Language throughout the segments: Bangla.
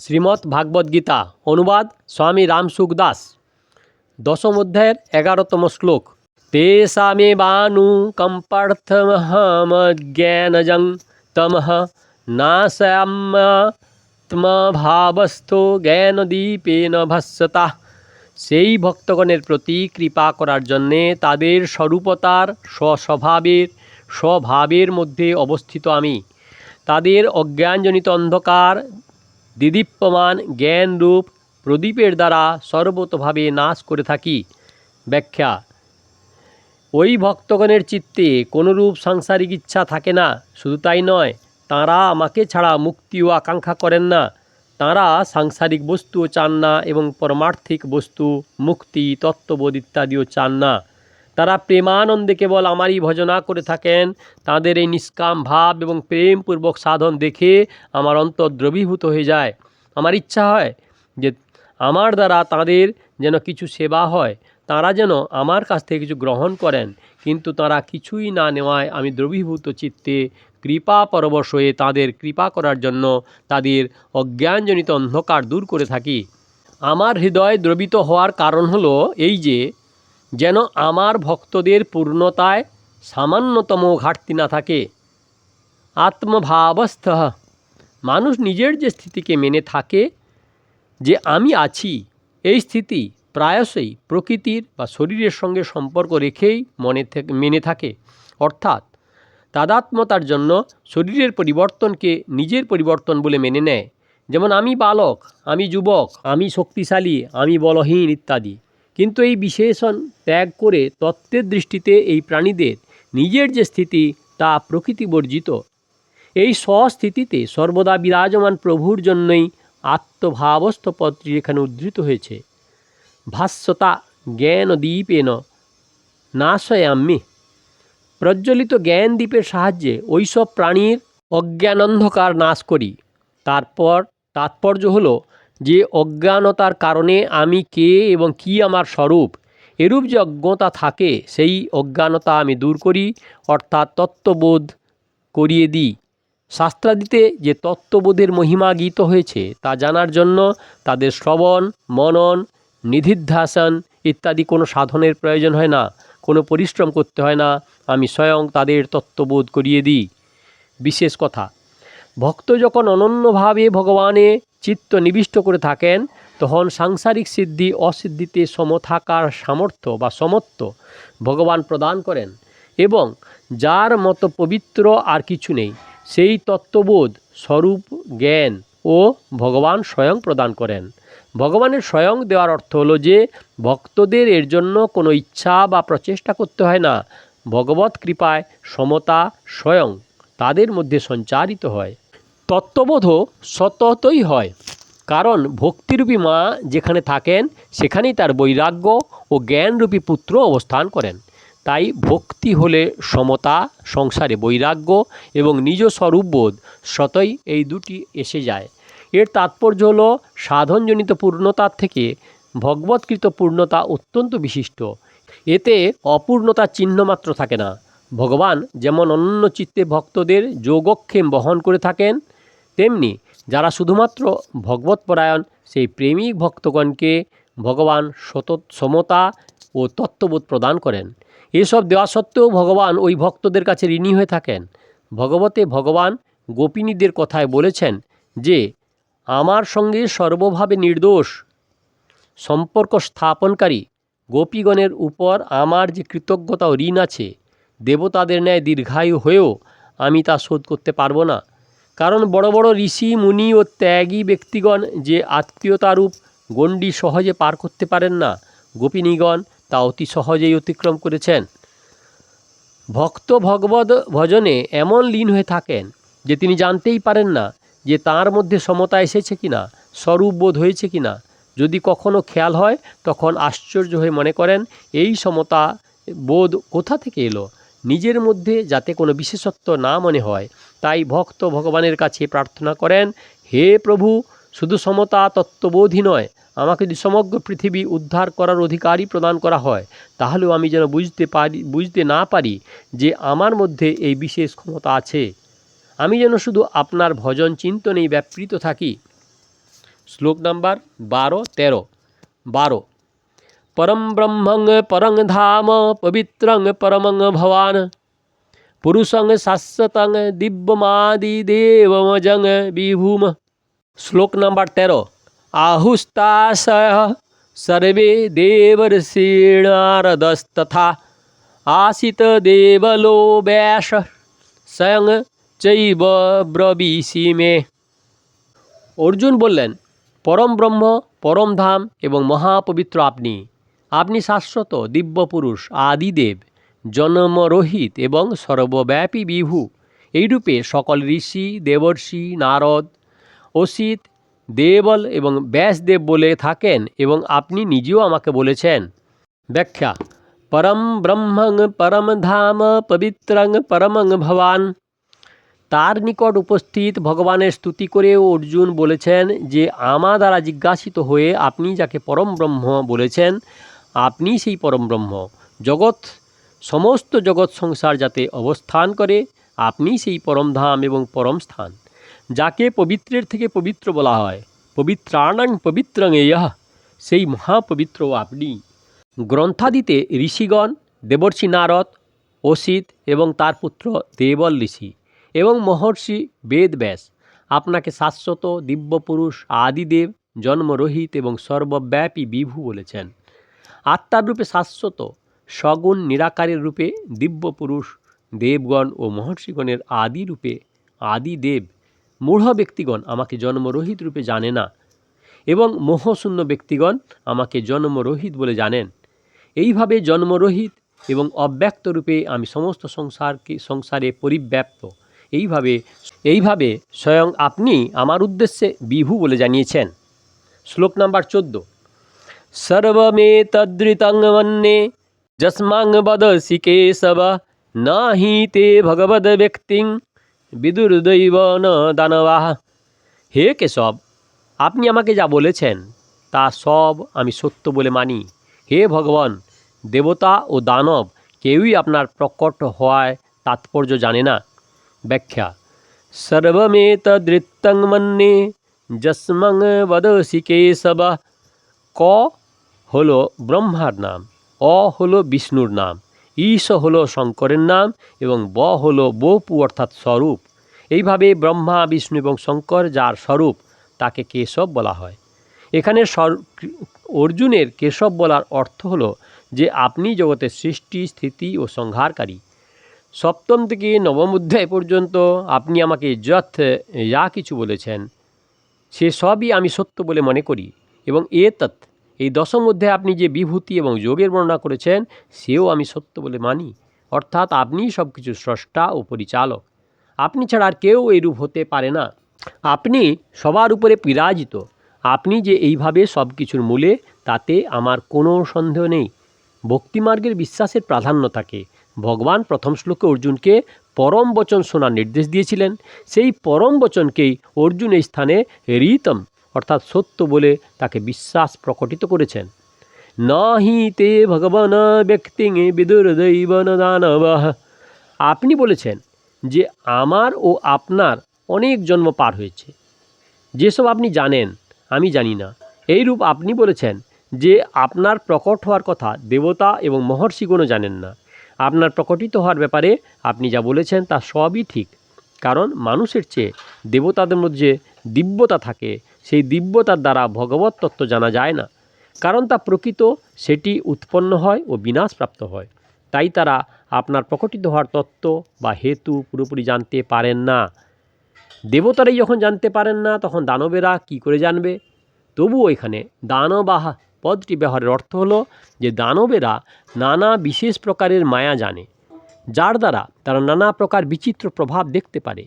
শ্রীমদ্ ভাগবত গীতা, অনুবাদ স্বামী রামসুখ দাস। দশম অধ্যায়ের এগারোতম শ্লোক। তেষামে বানু কম্পার্থমহমজ্ঞানজং তমহ নাশয়াম্যত্মভাবস্থ জ্ঞানদীপেন ভাস্যতা সেই ভক্তগণের প্রতি কৃপা করার জন্যে তাদের স্বরূপতার স্বস্বভাবের, স্বভাবের মধ্যে অবস্থিত আমি। তাদের অজ্ঞানজনিত অন্ধকার দিদীপ্যমান জ্ঞানরূপ প্রদীপের দ্বারা সর্বতভাবে নাশ করে থাকি। ব্যাখ্যা, ওই ভক্তগণের চিত্তে কোনরূপ সাংসারিক ইচ্ছা থাকে না, শুধু তাই নয়, তাঁরা আমাকে ছাড়া মুক্তিও আকাঙ্ক্ষা করেন না। তাঁরা সাংসারিক বস্তুও চান না এবং পরমার্থিক বস্তু, মুক্তি, তত্ত্ববোধ ইত্যাদিও চান না। তারা প্রেমানন্দে কেবল আমারই ভজনা করে থাকেন। তাদের এই নিষ্কাম ভাব এবং প্রেমপূর্বক সাধন দেখে আমার অন্তর দ্রবীভূত হয়ে যায়। আমার ইচ্ছা হয় যে আমার দ্বারা তাদের যেন কিছু সেবা হয়। তারা যেন আমার কাছ থেকে কিছু গ্রহণ করেন। কিন্তু তারা কিছুই না নেওয়ায় আমি দ্রবীভূত চিত্তে কৃপা পরবশ হয়ে তাদের কৃপা করার জন্য তাদের অজ্ঞানজনিত অন্ধকার দূর করে থাকি। আমার হৃদয় দ্রবিত হওয়ার কারণ হলো এই যে যেন আমার ভক্তদের পূর্ণতায় সামান্যতম ঘাটতি না থাকে। আত্মভাবস্থ। মানুষ নিজের যে স্থিতিকে মেনে থাকে, যে আমি আছি, এই স্থিতি প্রায়শই প্রকৃতির বা শরীরের সঙ্গে সম্পর্ক রেখেই মনে মেনে থাকে। অর্থাৎ তাদাত্মতার জন্য শরীরের পরিবর্তনকে নিজের পরিবর্তন বলে মেনে নেয়। যেমন আমি বালক, আমি যুবক, আমি শক্তিশালী, আমি বলহীন ইত্যাদি। কিন্তু এই বিশেষণ ত্যাগ করে তত্ত্বের দৃষ্টিতে এই প্রাণীদের নিজের যে স্থিতি, তা প্রকৃতি বর্জিত। এই স্বস্থিতিতে সর্বদা বিরাজমান প্রভুর জন্যই আত্মভাবস্থ পদটি এখানে উদ্ধৃত হয়েছে। ভাস্যতা জ্ঞান দ্বীপেন নাশয়াম্মি। প্রজ্বলিত জ্ঞান দ্বীপের সাহায্যে ওইসব প্রাণীর অজ্ঞানন্ধকার নাশ করি। তারপর তাৎপর্য হলো যে অজ্ঞানতার কারণে আমি কে এবং কি আমার স্বরূপ, এরূপ যে অজ্ঞতা থাকে, সেই অজ্ঞানতা আমি দূর করি, অর্থাৎ তত্ত্ববোধ করিয়ে দিই। শাস্ত্রাদিতে যে তত্ত্ববোধের মহিমা গীত হয়েছে, তা জানার জন্য তাদের শ্রবণ, মনন, নিধিধ্যাসন ইত্যাদি কোনো সাধনের প্রয়োজন হয় না, কোনো পরিশ্রম করতে হয় না, আমি স্বয়ং তাদের তত্ত্ববোধ করিয়ে দিই। বিশেষ কথা, ভক্ত যখন অনন্যভাবে ভগবানে চিত্ত নিবিষ্ট করে থাকেন, তখন সাংসারিক সিদ্ধি অসিদ্ধিতে সম থাকার সামর্থ্য বা সমত্ব ভগবান প্রদান করেন এবং যার মতো পবিত্র আর কিছু নেই, সেই তত্ত্ববোধ স্বরূপ জ্ঞান ও ভগবান স্বয়ং প্রদান করেন। ভগবানের স্বয়ং দেওয়ার অর্থ হলো যে, ভক্তদের এর জন্য কোনো ইচ্ছা বা প্রচেষ্টা করতে হয় না ভগবত কৃপায় সমতা স্বয়ং তাদের মধ্যে সঞ্চারিত হয়। তত্ত্ববোধও সততই হয়। কারণ ভক্তিরূপী মা যেখানে থাকেন, সেখানেই তার বৈরাগ্য ও জ্ঞানরূপী পুত্র অবস্থান করেন। তাই ভক্তি হলে সমতা, সংসারে বৈরাগ্য এবং নিজ স্বরূপবোধ সতই এই দুটি এসে যায়। এর তাৎপর্য হল সাধনজনিত পূর্ণতার থেকে ভগবৎকৃত পূর্ণতা অত্যন্ত বিশিষ্ট। এতে অপূর্ণতার চিহ্নমাত্র থাকে না। ভগবান যেমন অন্য চিত্তে ভক্তদের যোগক্ষেম বহন করে থাকেন তেমনি যারা শুধুমাত্র ভগবৎপরায়ণ সেই প্রেমিক ভক্তগণকে ভগবান সত সমতা ও তত্ত্ববোধ প্রদান করেন। এসব দেওয়া সত্ত্বেও ভগবান ওই ভক্তদের কাছে ঋণী হয়ে থাকেন। ভগবতে ভগবান গোপিনীদের কথায় বলেছেন যে, আমার সঙ্গে সর্বভাবে নির্দোষ সম্পর্ক স্থাপনকারী গোপীগণের উপর আমার যে কৃতজ্ঞতা ও ঋণ আছে, দেবতাদের ন্যায় দীর্ঘায়ু হয়েও আমি তা শোধ করতে পারব না। কারণ বড় বড় ঋষি, মুনি ও ত্যাগী ব্যক্তিগণ যে আত্মীয়তারূপ গণ্ডি সহজে পার করতে পারেন না, গোপিনীগণ তা অতি সহজেই অতিক্রম করেছেন। ভক্ত ভগবত ভজনে এমন লীন হয়ে থাকেন যে তিনি জানতেই পারেন না যে তার মধ্যে সমতা এসেছে কিনা, স্বরূপ বোধ হয়েছে কিনা। যদি কখনো খেয়াল হয়, তখন আশ্চর্য হয়ে মনে করেন, এই সমতা বোধ কোথা থেকে এলো? নিজের মধ্যে যাতে কোনো বিশেষত্ব না মনে হয় তাই ভক্ত ভগবানের কাছে প্রার্থনা করেন, হে প্রভু, শুধু সমতা তত্ত্ববোধই নয়, আমাকে যদি সমগ্র পৃথিবী উদ্ধার করার অধিকারই প্রদান করা হয়, তাহলেও আমি যেন বুঝতে পারি, বুঝতে না পারি যে আমার মধ্যে এই বিশেষ ক্ষমতা আছে। আমি যেন শুধু আপনার ভজন চিন্তনেই ব্যাপৃত থাকি। শ্লোক নাম্বার বারো, তেরো, বারো। পরম ব্রহ্মং পরং ধাম পবিত্রং পরমং ভবান। भवान् पुरुषं शाश्वतं दिव्यमादिदेवमजं विभूम শ্লোক নাম্বার তেরো আহুস্তাশয় সর্বে দেবর্ষীণারদস্তথা আসিত দেবলো ব্যাস স্বয়ং চৈব ব্রবীষি মে অর্জুন বললেন পরম ব্রহ্ম পরম ধাম এবং মহাপবিত্র আপনি আপনি শাশ্বত দিব্য পুরুষ আদিদেব জন্মরহিত এবং সর্বব্যাপী বিভু। এইরূপে সকল ঋষি, দেবর্ষি, নারদ, অসিত, দেবল এবং ব্যাসদেব বলে থাকেন এবং আপনি নিজেও আমাকে বলেছেন। ব্যাখ্যা, পরম ব্রহ্মং পরম ধাম পবিত্রং পরমং ভবান। তার নিকট উপস্থিত ভগবানের স্তুতি করে অর্জুন বলেছেন যে, আমা দ্বারা জিজ্ঞাসিত হয়ে আপনি যাকে পরম ব্রহ্ম বলেছেন, আপনি সেই পরম ব্রহ্ম। জগৎ সমস্ত জগৎ সংসার যাতে অবস্থান করে, আপনি সেই পরমধাম এবং পরম স্থান, যাকে পবিত্রের থেকে পবিত্র বলা হয়। পবিত্রাণাং পবিত্রং ইহ সেই মহাপবিত্র আপনি। গ্রন্থাদিতে ঋষিগণ, দেবর্ষি নারদ, অসিত এবং তার পুত্র দেবল ঋষি এবং মহর্ষি বেদব্যাস, আপনাকে শাশ্বত দিব্যপুরুষ আদিদেব, জন্মরহিত এবং সর্বব্যাপী বিভু বলেছেন। আত্মার রূপে শাশ্বত সগুণ নিরাকারের রূপে দিব্যপুরুষ, দেবগণ ও মহর্ষিগণের আদি রূপে আদি দেব, মূঢ় ব্যক্তিগণ আমাকে জন্মরহিত রূপে জানে না এবং মোহশূন্য ব্যক্তিগণ আমাকে জন্মরহিত বলে জানেন। এইভাবে জন্মরহিত এবং অব্যক্ত রূপে আমি সমস্ত সংসারকে, সংসারে পরিব্যাপ্ত। এইভাবে এইভাবে স্বয়ং আপনি আমার উদ্দেশ্যে বিভু বলে জানিয়েছেন। শ্লোক নাম্বার চোদ্দ। সর্বমেতদৃতং মন্যে যস্মাং বদসি কেশব না হি তে ভগবদ ব্যক্তিং বিদুর্দৈব ন দানবাহ হে কেশব আপনি আমাকে যা বলেছেন তা সব আমি সত্য বলে মানি হে ভগবান দেবতা ও দানব কেউই আপনার প্রকট হওয়ায় তাৎপর্য জানে না ব্যাখ্যা সর্বমেতদৃত্তং মন্যে যস্মং বদসি কেশব ক হলো ব্রহ্মার নাম অ হলো বিষ্ণুর নাম, ঈশ হলো শঙ্করের নাম এবং ব হলো বপু অর্থাৎ স্বরূপ। এইভাবে ব্রহ্মা, বিষ্ণু এবং শঙ্কর যার স্বরূপ, তাকে কেশব বলা হয়। এখানে অর্জুনের কেশব বলার অর্থ হলো যে আপনি জগতের সৃষ্টি, স্থিতি ও সংহারকারী। সপ্তম থেকে নবম অধ্যায় পর্যন্ত আপনি আমাকে যথ যা কিছু বলেছেন, সে সবই আমি সত্য বলে মনে করি এবং এ তৎ এই দশম অধ্যায়ে আপনি যে বিভূতি এবং যোগের বর্ণনা করেছেন, সেও আমি সত্য বলে মানি। অর্থাৎ আপনিই সব কিছু স্রষ্টা ও পরিচালক। আপনি ছাড়া আর কেউ এরূপ হতে পারে না। আপনি সবার উপরে বিরাজিত আপনি যে এইভাবে সব কিছুর মূলে, তাতে আমার কোনো সন্দেহ নেই। ভক্তিমার্গের বিশ্বাসের প্রাধান্য থাকে। ভগবান প্রথম শ্লোকে অর্জুনকে পরম বচন শোনার নির্দেশ দিয়েছিলেন। সেই পরম বচনকেই অর্জুন এই স্থানে রীতম অর্থাৎ সত্য বলে তাকে বিশ্বাস প্রকটিত করেছেন। নাহি তে ভগবান ব্যক্তি বিদুর্দৈবন দানব। আপনি বলেছেন যে আমার ও আপনার অনেক জন্ম পার হয়েছে। যেসব আপনি জানেন, আমি জানি না। এইরূপ আপনি বলেছেন যে আপনার প্রকট হওয়ার কথা দেবতা এবং মহর্ষিগণও জানেন না। আপনার প্রকটিত হওয়ার ব্যাপারে আপনি যা বলেছেন তা সবই ঠিক। কারণ মানুষের চেয়ে দেবতাদের মধ্যে দিব্যতা থাকে সেই দিব্যতার দ্বারা ভগবত তত্ত্ব জানা যায় না। কারণ তা প্রকৃত, সেটি উৎপন্ন হয় ও বিনাশপ্রাপ্ত হয়। তাই তারা আপনার প্রকটিত হওয়ার তত্ত্ব বা হেতু পুরোপুরি জানতে পারেন না। দেবতারাই যখন জানতে পারেন না, তখন দানবেরা কি করে জানবে? তবুও এখানে দানবাহা পদটি ব্যবহারের অর্থ হলো যে দানবেরা নানা বিশেষ প্রকারের মায়া জানে, যার দ্বারা তারা নানা প্রকার বিচিত্র প্রভাব দেখতে পারে।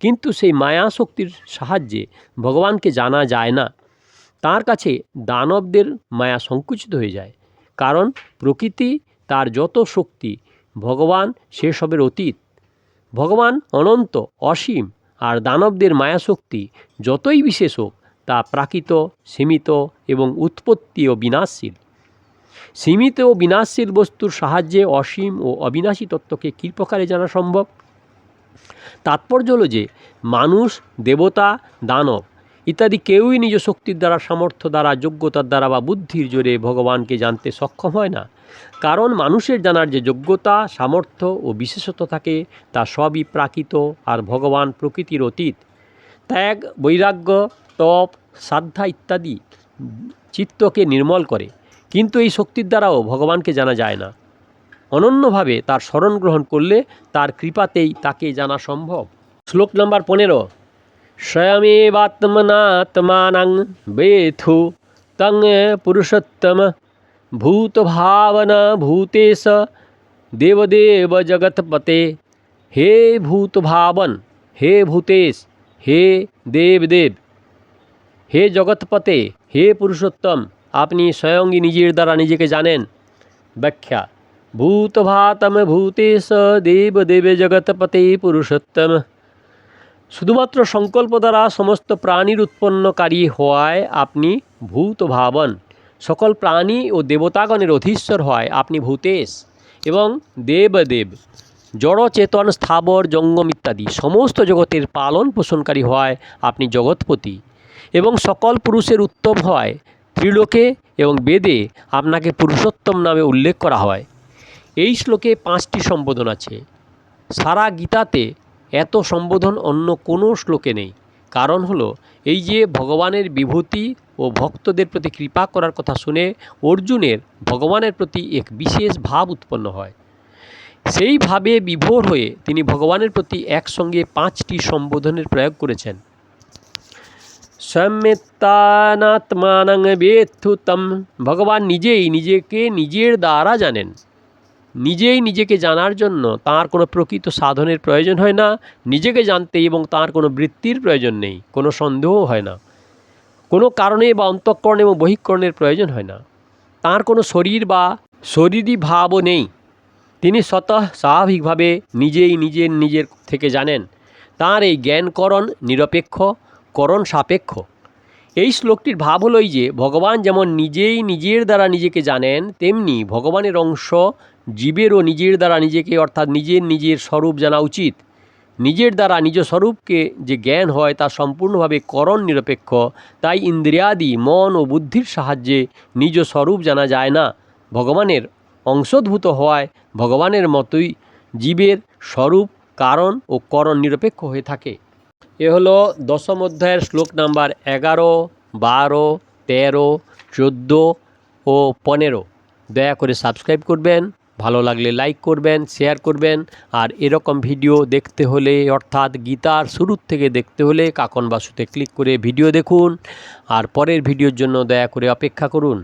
কিন্তু সেই মায়া শক্তির সাহায্যে ভগবানকে জানা যায় না। তার কাছে দানবদের মায়া সংকুচিত হয়ে যায়। কারণ প্রকৃতি তার যত শক্তি, ভগবান সেসবের অতীত। ভগবান অনন্ত, অসীম আর দানবদের মায়াশক্তি যতই বিশেষ হোক, তা প্রাকৃত, সীমিত এবং উৎপত্তি ও বিনাশশীল। সীমিত ও বিনাশশীল বস্তুর সাহায্যে অসীম ও অবিনাশী তত্ত্বকে কী প্রকারে জানা সম্ভব। তাৎপর্য হলো যে মানুষ, দেবতা, দানব ইত্যাদি কেউই নিজ শক্তির দ্বারা, সামর্থ্য দ্বারা, যোগ্যতার দ্বারা বা বুদ্ধির জোরে ভগবানকে জানতে সক্ষম হয় না। কারণ মানুষের জানার যে যোগ্যতা, সামর্থ্য ও বিশেষত্ব থাকে, তা সবই প্রাকৃত আর ভগবান প্রকৃতির অতীত। ত্যাগ, বৈরাগ্য, তপ, শ্রদ্ধা ইত্যাদি চিত্তকে নির্মল করে। কিন্তু এই শক্তির দ্বারাও ভগবানকে জানা যায় না। অনন্যভাবে তার স্মরণ গ্রহণ করলে তার কৃপাতেই তাকে জানা সম্ভব। শ্লোক নম্বর পনেরো। স্বয়মেবাত্মনাত্মানং বেথু তং পুরুষোত্তম ভূতভাবনা ভূতেশ দেবদেব জগৎপতে। হে ভূতভাবন, হে ভূতেশ, হে দেবদেব, হে জগৎপতে, হে পুরুষোত্তম, আপনি স্বয়ংই নিজের দ্বারা নিজেকে জানেন। ব্যাখ্যা ভূতভাতম ভূতেশ দেব দেবে জগৎপতে পুরুষোত্তম শুধুমাত্র সংকল্প দ্বারা সমস্ত প্রাণীর উৎপন্নকারী হওয়ায় আপনি ভূত ভাবন সকল প্রাণী ও দেবতাগণের অধীশ্বর হয়, আপনি ভূতেশ এবং দেবদেব। জড় চেতন স্থাবর, জঙ্গম ইত্যাদি সমস্ত জগতের পালন পোষণকারী হয় আপনি জগৎপতি এবং সকল পুরুষের উত্তম হয়। ত্রিলোকে এবং বেদে আপনাকে পুরুষোত্তম নামে উল্লেখ করা হয়। এই শ্লোকে পাঁচটি সম্বোধন আছে। সারা গীতাতে এত সম্বোধন অন্য কোনো শ্লোকে নেই। কারণ হলো, এই যে ভগবানের বিভূতি ও ভক্তদের প্রতি কৃপা করার কথা শুনে অর্জুনের ভগবানের প্রতি এক বিশেষ ভাব উৎপন্ন হয়। সেইভাবে বিভোর হয়ে তিনি ভগবানের প্রতি একসঙ্গে পাঁচটি সম্বোধনের প্রয়োগ করেছেন। সম্মেতানাত্মানং বেথুতম ভগবান নিজেই নিজেকে নিজের দ্বারা জানেন। নিজেই নিজেকে জানার জন্য তার কোনো প্রকৃত সাধনের প্রয়োজন হয় না, নিজেকে জানতে এবং তার কোনো বৃত্তির প্রয়োজন নেই, কোনো সন্দেহও হয় না। কোনো কারণে বা অন্তঃকরণ এবং বহিঃকরণের প্রয়োজন হয় না। তার কোনো শরীর বা শরীরী ভাবও নেই। তিনি স্বতঃ স্বাভাবিকভাবে নিজেই নিজের নিজের থেকে জানেন, তার এই জ্ঞানকরণ নিরপেক্ষ, করণ সাপেক্ষ। এই শ্লোকটির ভাব হলো এই যে, ভগবান যেমন নিজেই নিজের দ্বারা নিজেকে জানেন, তেমনি ভগবানের অংশ জীবেরও নিজের দ্বারা নিজেকে, অর্থাৎ নিজের নিজের স্বরূপ জানা উচিত। নিজের দ্বারা নিজ স্বরূপকে যে জ্ঞান হয়, তা সম্পূর্ণভাবে করণ নিরপেক্ষ। তাই ইন্দ্রিয়াদি, মন ও বুদ্ধির সাহায্যে নিজ স্বরূপ জানা যায় না। ভগবানের অংশোদ্ভূত হওয়ায় ভগবানের মতোই জীবের স্বরূপ, কারণ ও করণ নিরপেক্ষ হয়ে থাকে। এ হলো দশম অধ্যায়ের শ্লোক নাম্বার এগারো, বারো, তেরো, চোদ্দ ও পনেরো। দয়া করে সাবস্ক্রাইব করবেন। ভালো লাগলে লাইক করবেন শেয়ার করবেন, আর এরকম ভিডিও দেখতে হলে, অর্থাৎ গীতার শুরুর থেকে দেখতে হলে কাকন বাসুতে ক্লিক করে ভিডিও দেখুন, আর পরের ভিডিওর জন্য দয়া করে অপেক্ষা করুন।